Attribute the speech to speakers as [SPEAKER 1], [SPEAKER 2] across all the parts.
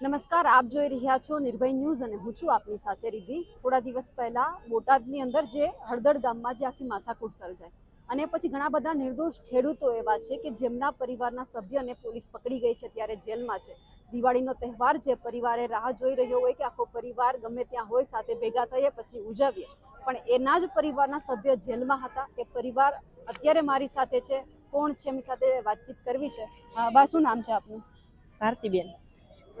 [SPEAKER 1] નમસ્કાર, આપ જોઈ રહ્યા છો નિર્ભય ન્યૂઝ અને હું છું આપની સાથે રીધિ થોડા દિવસ પહેલા બોટાદની અંદર જે હળદર ગામમાં જે આખી માથાકૂટ સર્જાય અને પછી ઘણા બધા નિર્દોષ ખેડૂતો એવા છે કે જેમના પરિવારના સભ્યને પોલીસ પકડી ગઈ છે ત્યારે જેલમાં છે. દિવાળીનો તહેવાર જે પરિવારે રાહ જોઈ રહ્યો હોય કે આખો પરિવાર ગમે ત્યાં હોય સાથે ભેગા થઈએ પછી ઉજવીએ. પણ એના જ પરિવારના સભ્ય જેલમાં હતા. એ પરિવાર અત્યારે મારી સાથે છે. કોણ છે એમની સાથે વાતચીત કરવી છે? બા, શું નામ છે આપનું?
[SPEAKER 2] ભારતીબેન.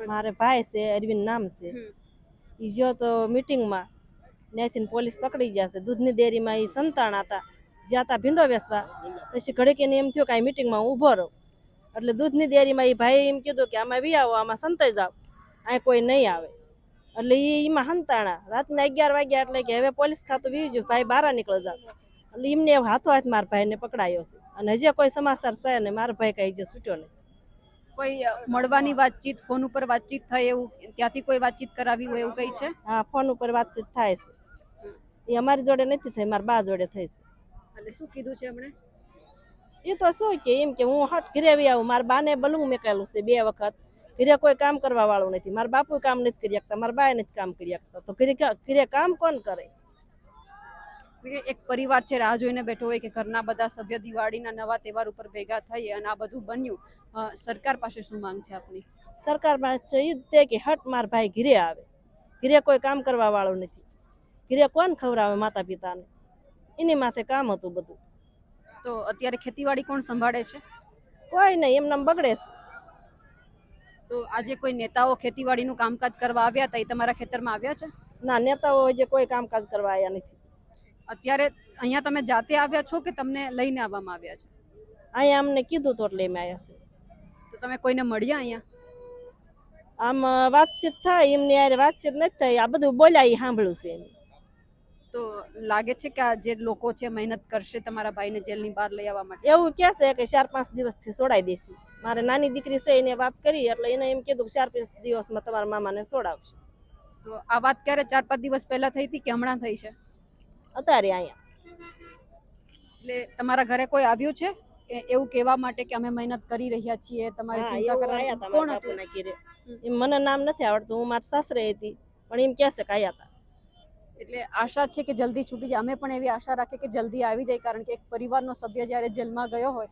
[SPEAKER 2] મારે ભાઈ છે અરવિંદ નામ છે.
[SPEAKER 1] એ
[SPEAKER 2] ઈ ગયો તો મિટિંગમાં ત્યાંથી પોલીસ પકડી ગયા છે. દૂધની ડેરીમાં એ સંતાણ હતા. જ્યાં હતા ભીંડો વેસવા પછી ઘડીક એને એમ થયો કે આ મીટિંગમાં હું ઊભો રહું. એટલે દૂધની ડેરીમાં એ ભાઈ એમ કીધું કે આમાં બી આવો આમાં સંતાઈ જાઓ અહીં કોઈ નહીં આવે. એટલે એ એમાં સંતાણા. રાતના અગિયાર વાગ્યા એટલે કે હવે પોલીસ ખાતું ગયું. ભાઈ બહાર નીકળી જાવ એટલે એમને હાથો હાથ મારા ભાઈને પકડાયો છે. અને હજી કોઈ સમાચાર છે ને મારા ભાઈ કઈ જે છૂટ્યો નહીં.
[SPEAKER 1] કોઈ મળવાની વાતચીત ફોન ઉપર વાતચીત થાય એવું ત્યાંથી કોઈ વાતચીત કરાવી હોય એવું કઈ છે?
[SPEAKER 2] હા ફોન ઉપર વાતચીત થાય છે. એ અમારી જોડે નથી થઈ મારા બા જોડે થઈ છે.
[SPEAKER 1] એટલે શું કીધું છે એમણે?
[SPEAKER 2] એ તો શું કે એમ કે હું હટ ઘરે આવી આવું. મારા બાને બલું મેકાયેલું છે બે વખત. ઘરે કોઈ કામ કરવા વાળું નથી. મારા બાપુ કામ નથી કરી શકતા મારા બાએ નથી કામ કરી શકતા. તો ઘરે ઘરે કામ કોણ કરે?
[SPEAKER 1] એક પરિવાર છે રાહ જોઈને બેઠો હોય કે ઘરના બધા સભ્ય દિવાળીના નવા તહેવાર ઉપર ભેગા થઈએ અને આ બધું બન્યું સરકાર પાસે શું માંગ છે આપની?
[SPEAKER 2] સરકાર પાસે એ તે કે હટ માર ભાઈ ઘીરે આવે. ઘીરે કોઈ કામ કરવા વાળું નથી. ઘીરે કોણ ખવડાવે માતા પિતાને એની માથે કામ હતું બધું.
[SPEAKER 1] તો અત્યારે ખેતીવાડી કોણ સંભાળે છે?
[SPEAKER 2] કોઈ નહીં એમને બગડે છે.
[SPEAKER 1] તો આજે કોઈ નેતાઓ ખેતીવાડીનું કામકાજ કરવા આવ્યા હતા એ તમારા ખેતરમાં આવ્યા છે?
[SPEAKER 2] ના નેતાઓ જે કોઈ કામકાજ કરવા આવ્યા નથી.
[SPEAKER 1] અત્યારે અહીંયા તમે જાતે આવ્યા છો કે તમને લઈને આવવામાં આવ્યા છે?
[SPEAKER 2] અહીંયા અમને કીધું તો એટલે અમે આવ્યા છે
[SPEAKER 1] તો તમે કોઈને મળ્યા અહીંયા?
[SPEAKER 2] આમ વાતચીત થાય એમની યાર વાતચીત નથી થઈ. આ બધું બોલ્યા એ સાંભળ્યું છે
[SPEAKER 1] તો લાગે છે કે આ જે લોકો છે મહેનત કરશે તમારા ભાઈને જેલની બહાર લઈ આવવા માટે?
[SPEAKER 2] એવું કહે છે કે ચાર પાંચ દિવસથી છોડાઈ દઈશું. મારે નાની દીકરી છે એને વાત કરી એટલે એને એમ કીધું ચાર પાંચ દિવસમાં તમારા મામાને છોડાવશું
[SPEAKER 1] તો આ વાત ક્યારે ચાર પાંચ દિવસ પહેલા થઈ હતી કે હમણાં થઈ છે?
[SPEAKER 2] અત્યારે અહીંયા.
[SPEAKER 1] એટલે તમારા ઘરે કોઈ આવ્યું છે? કે એવું કહેવા માટે કે અમે મહેનત કરી રહ્યા છીએ તમારી ચિંતા કરવા કોણ હતું?
[SPEAKER 2] મને નામ નથી આવડતું હું મારા સાસરે હતી પણ એમ કહેશે કે આયા તા.
[SPEAKER 1] એટલે આશા છે કે જલ્દી છૂટી જાય. અમે પણ એવી આશા રાખીએ કે જલ્દી આવી જાય, કારણ કે એક પરિવારનો સભ્ય જ્યારે જેલમાં ગયો હોય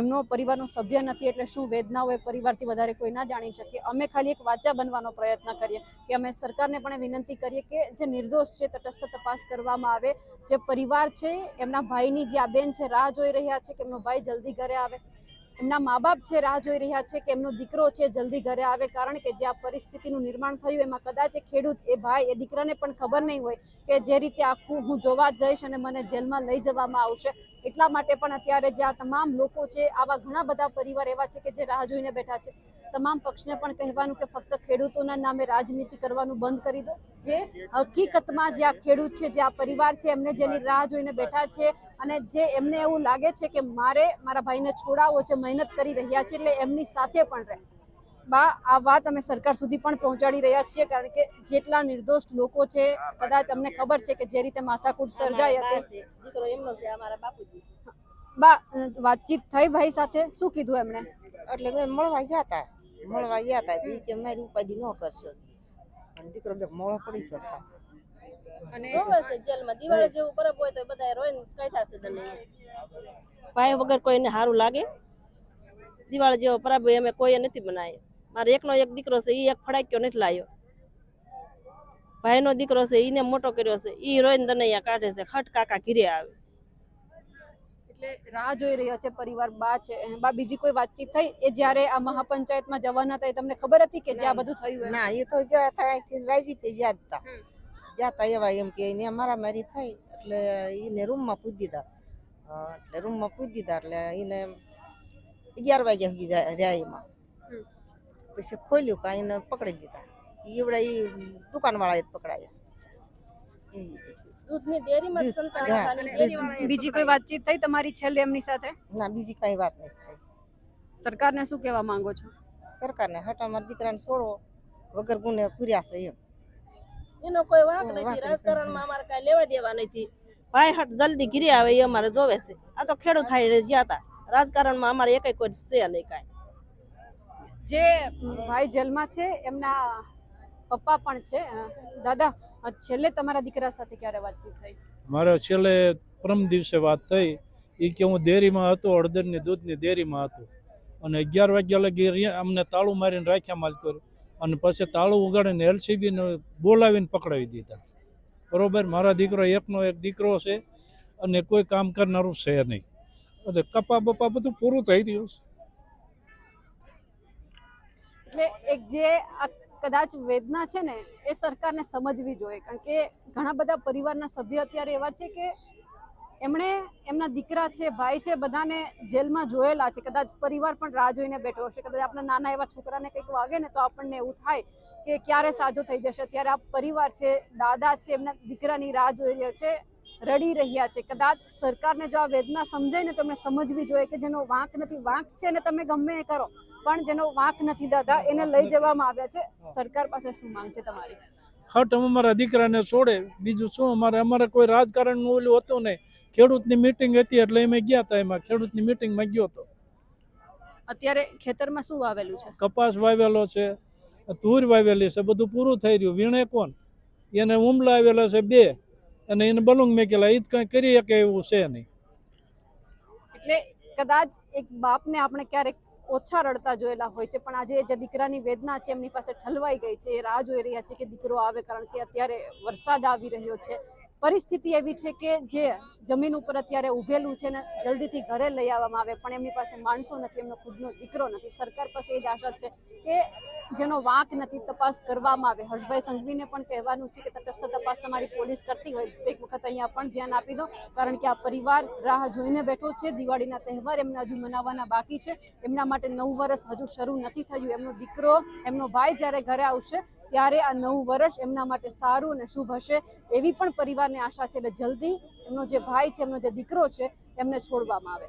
[SPEAKER 1] એમનો પરિવારનો સભ્ય નથી, એટલે શું વેદના હોય પરિવારથી વધારે કોઈ ના જાણી શકે. અમે ખાલી એક વાચા બનવાનો પ્રયત્ન કરીએ કે અમે સરકારને પણ વિનંતી કરીએ કે જે નિર્દોષ છે, તટસ્થ તપાસ કરવામાં આવે. જે પરિવાર છે, એમના ભાઈની જે આ બેન છે, રાહ જોઈ રહ્યા છે કે એમનો ભાઈ જલ્દી ઘરે આવે. એમના મા બાપ છે રાહ જોઈ રહ્યા છે કે એમનો દીકરો છે જલ્દી ઘરે આવે, કારણ કે જે આ પરિસ્થિતિનું નિર્માણ થયું, એમાં કદાચ એ ખેડૂત, એ ભાઈ, એ દીકરાને પણ ખબર નહીં હોય કે જે રીતે આખું હું જોવા જઈશ અને મને જેલમાં લઈ જવામાં આવશે. એટલા માટે પણ અત્યારે જે આ તમામ લોકો છે, આવા ઘણા બધા પરિવાર એવા છે કે જે રાહ જોઈને બેઠા છે. તમામ પક્ષને પણ કહેવાનું કે ફક્ત ખેડૂતોના નામે રાજનીતિ કરવાનું બંધ કરી દો. જે હકીકતમાં જે આ ખેડૂત છે જે આ પરિવાર છે એમને જેની રાહ જોઈને બેઠા છે અને જે એમને એવું લાગે છે કે મારે મારા ભાઈને છોડાવવો છે મહેનત કરી રહ્યા છે એટલે એમની સાથે પણ રહે. બા આ વાત અમે સરકાર સુધી પણ પહોંચાડી રહ્યા છીએ કારણ કે જેટલા નિર્દોષ લોકો છે કદાચ અમને ખબર છે કે જે રીતે માથાકૂટ સર્જાઈ હતી.
[SPEAKER 2] બા દીકરો એમનો છે અમારા બાપુજી છે.
[SPEAKER 1] બા વાતચીત થઈ ભાઈ સાથે? શું કીધું એમણે?
[SPEAKER 3] એટલે મળવા જતા. મળવા ગયા હતા ઈ કે મારી ઉપાધિ ન કરશો. અને દીકરો બે મોળો પડી ગયો સાહેબ
[SPEAKER 1] અને
[SPEAKER 2] રોવે જેલમાં દિવાળી જેવું પરબ હોય તો બધા રોઈને કાઢ્યા છે તને ભાઈ વગર કોઈને સારું લાગે? દિવાળી જેવો પરબ અમે કોઈએ નથી બનાવ્યો મારે એકનો એક દીકરો છે એ એક ફડાક્યો નથી લાવ્યો ભાઈનો દીકરો છે એને મોટો કર્યો છે એ રોઈને તને અહીંયા કાઢે છે ખટ કાકા ઘીરે આવે.
[SPEAKER 1] એટલે રાહ જોઈ રહ્યો છે પરિવાર બા છે બા બીજી કોઈ વાતચીત થઈ? એ જ્યારે આ મહાપંચાયતમાં જવાના હતા એ તમને ખબર હતી કે જે આ બધું થયું
[SPEAKER 3] ના એ તો જતા અહીંથી રાજી પે
[SPEAKER 1] જ્યાં
[SPEAKER 3] જાતા એવા એમ કે એને મારામારી થઈ એટલે એને રૂમમાં પૂજી દીધા. એટલે રૂમમાં પૂજી દીધા એટલે એને અગિયાર વાગ્યા સુધી રહ્યા એમાં. પછી ખોલ્યું કાં એને પકડી લીધા. એવડા એ દુકાનવાળાએ પકડાયા. એવી રીતે.
[SPEAKER 2] દૂધની ડેરીમાં સંતાન
[SPEAKER 1] બીજી કોઈ વાતચીત થઈ તમારી છેલ્લે એમની સાથે?
[SPEAKER 3] ના બીજી કઈ વાત નથી થઈ.
[SPEAKER 1] સરકારને શું કહેવા માંગો છો?
[SPEAKER 3] સરકારને હટ અમારા દીકરાને છોડો વગર ગુને પૂર્યા છે એમ.
[SPEAKER 2] એનો કોઈ વાંક નથી રાજકારણમાં અમારે કાંઈ લેવા દેવા નથી. ભાઈ હટ જલ્દી ઘીરી આવે એ અમારે જોવે છે. આ તો ખેડૂત થાય જ્યાં હતા. રાજકારણમાં અમારે એકેય કોઈ છે નહીં કાંઈ.
[SPEAKER 1] જે ભાઈ જેલમાં છે એમના પપ્પા પણ છે. દાદા છેલ્લે તમારા દીકરા સાથે ક્યારે વાતચીત થઈ?
[SPEAKER 4] મારે છેલ્લે પરમ દિવસે વાત થઈ. એ કે હું ડેરીમાં હતો હળદરની દૂધની ડેરીમાં હતો. અને અગિયાર વાગ્યા લગી અમને તાળું મારીને રાખ્યા માલ કર્યું અને પછી તાળું ઉગાડીને એલસીબીને બોલાવીને પકડાવી દીધા. બરોબર? મારા દીકરો એકનો એક દીકરો છે અને કોઈ કામ કરનારું છે નહીં. એટલે કપા બપા બધું પૂરું થઈ રહ્યું છે.
[SPEAKER 1] એટલે એક જે કદાચ વેદના છે ને, એ સરકારને સમજવી જોઈએ. કારણ કે ઘણા બધા પરિવારના સભ્ય અત્યારે એવા છે કે એમણે એમના દીકરા છે, ભાઈ છે, બધાને જેલમાં જોયેલા છે. કદાચ પરિવાર પણ રાહ જોઈને બેઠો હશે. કદાચ આપણા નાના એવા છોકરાને કંઈક વાગે ને તો આપણને એવું થાય કે ક્યારે સાજો થઈ જશે. ત્યારે આ પરિવાર છે, દાદા છે, એમના દીકરાની રાહ જોઈ રહ્યો છે. રડી રહ્યા છે. કદાચ સરકારને જો આ વેદના સમજાય ને તો સમજવી જોઈએ કે જેનો વાંક નથી. વાંક છે ને તમે ગમે એ કરો પણ જેનો વાંક નથી દાદા એને લઈ જવામાં આવ્યા છે. સરકાર પાસે શું માંગ છે તમારી?
[SPEAKER 4] હટ અમે અમારા દીકરાને છોડે. બીજું શું? અમારે અમારે કોઈ રાજકારણનું ઓલું હતું નહીં. ખેડૂતની મિટિંગ હતી એટલે અમે ગયા હતા એમાં. ખેડૂતની મિટિંગમાં ગયો હતો
[SPEAKER 1] અત્યારે ખેતરમાં શું વાવેલું છે?
[SPEAKER 4] કપાસ વાવેલો છે તુર વાવેલી છે બધું પૂરું થઈ રહ્યું. વીણે કોણ? એને ઉમલા આવેલા છે બે. અને એને બલુંગ મેકેલા એ જ કંઈ કરી શકે એવું છે નહીં.
[SPEAKER 1] એટલે કદાચ એક બાપને આપણે ક્યારેક ઓછા રડતા જોયેલા હોય છે, પણ આજે જે દીકરાની વેદના છે, એમની પાસે ઠલવાઈ ગઈ છે, એ રાહ જોઈ રહ્યા છે કે દીકરો આવે કારણ કે અત્યારે વરસાદ આવી રહ્યો છે. પરિસ્થિતિ એવી છે કે જે જમીન ઉપર અત્યારે ઉભેલું છે ને જલ્દીથી ઘરે લઈ આવવામાં આવે, પણ એમની પાસે માણસો નથી, એમનો ખુદનો દીકરો નથી. સરકાર પાસે એ જ આશા છે કે જેનો વાંક નથી, તપાસ કરવામાં આવે. હર્ષભાઈ સંઘવીને પણ કહેવાનું છે કે તટસ્થ તપાસ તમારી પોલીસ કરતી હોય. એક વખત અહીંયા પણ ધ્યાન આપી દો, કારણ કે આ પરિવાર રાહ જોઈને બેઠો છે. દિવાળીના તહેવાર એમને હજુ મનાવવાના બાકી છે. એમના માટે નવું વર્ષ હજુ શરૂ નથી થયું. એમનો દીકરો, એમનો ભાઈ જ્યારે ઘરે આવશે, ત્યારે આ નવું વર્ષ એમના માટે સારું અને શુભ હશે એવી પણ પરિવારને આશા છે. એટલે જલ્દી એમનો જે ભાઈ છે, એમનો જે દીકરો છે, એમને છોડવામાં આવે.